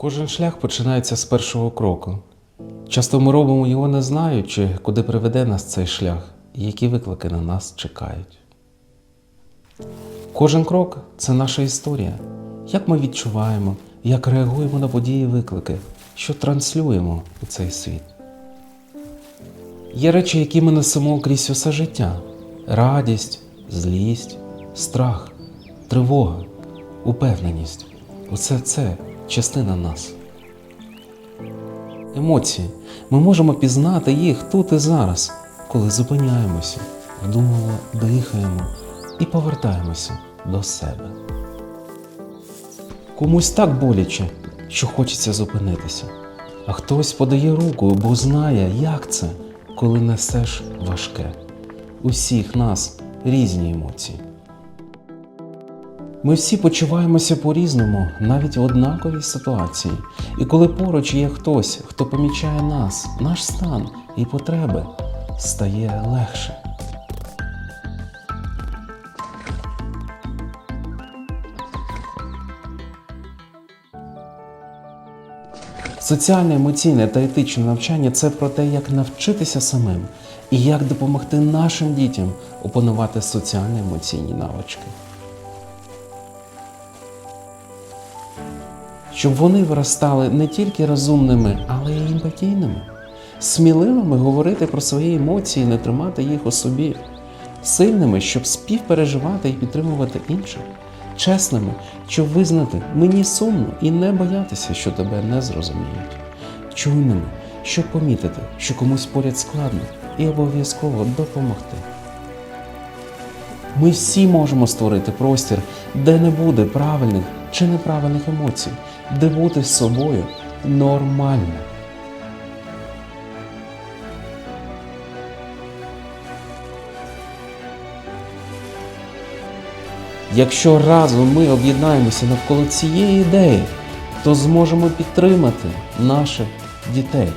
Кожен шлях починається з першого кроку. Часто ми робимо його не знаючи, куди приведе нас цей шлях і які виклики на нас чекають. Кожен крок це наша історія. Як ми відчуваємо, як реагуємо на події і виклики, що транслюємо у цей світ. Є речі, які ми несемо крізь усе життя: радість, злість, страх, тривога, упевненість. Усе це частина нас. Емоції. Ми можемо пізнати їх тут і зараз, коли зупиняємося, вдумливо дихаємо і повертаємося до себе. Комусь так боляче, що хочеться зупинитися, а хтось подає руку, бо знає, як це, коли несеш важке. Усіх нас різні емоції. Ми всі почуваємося по-різному, навіть в однаковій ситуації. І коли поруч є хтось, хто помічає нас, наш стан і потреби, стає легше. Соціальне, емоційне та етичне навчання це про те, як навчитися самим і як допомогти нашим дітям опанувати соціально-емоційні навички. Щоб вони виростали не тільки розумними, але й емпатійними, сміливими говорити про свої емоції, не тримати їх у собі, сильними, щоб співпереживати і підтримувати інших, чесними, щоб визнати мені сумно і не боятися, що тебе не зрозуміють, чуйними, щоб помітити, що комусь поряд складно, і обов'язково допомогти. Ми всі можемо створити простір, де не буде правильних чи неправильних емоцій, де бути з собою нормально. Якщо разом ми об'єднаємося навколо цієї ідеї, то зможемо підтримати наших дітей.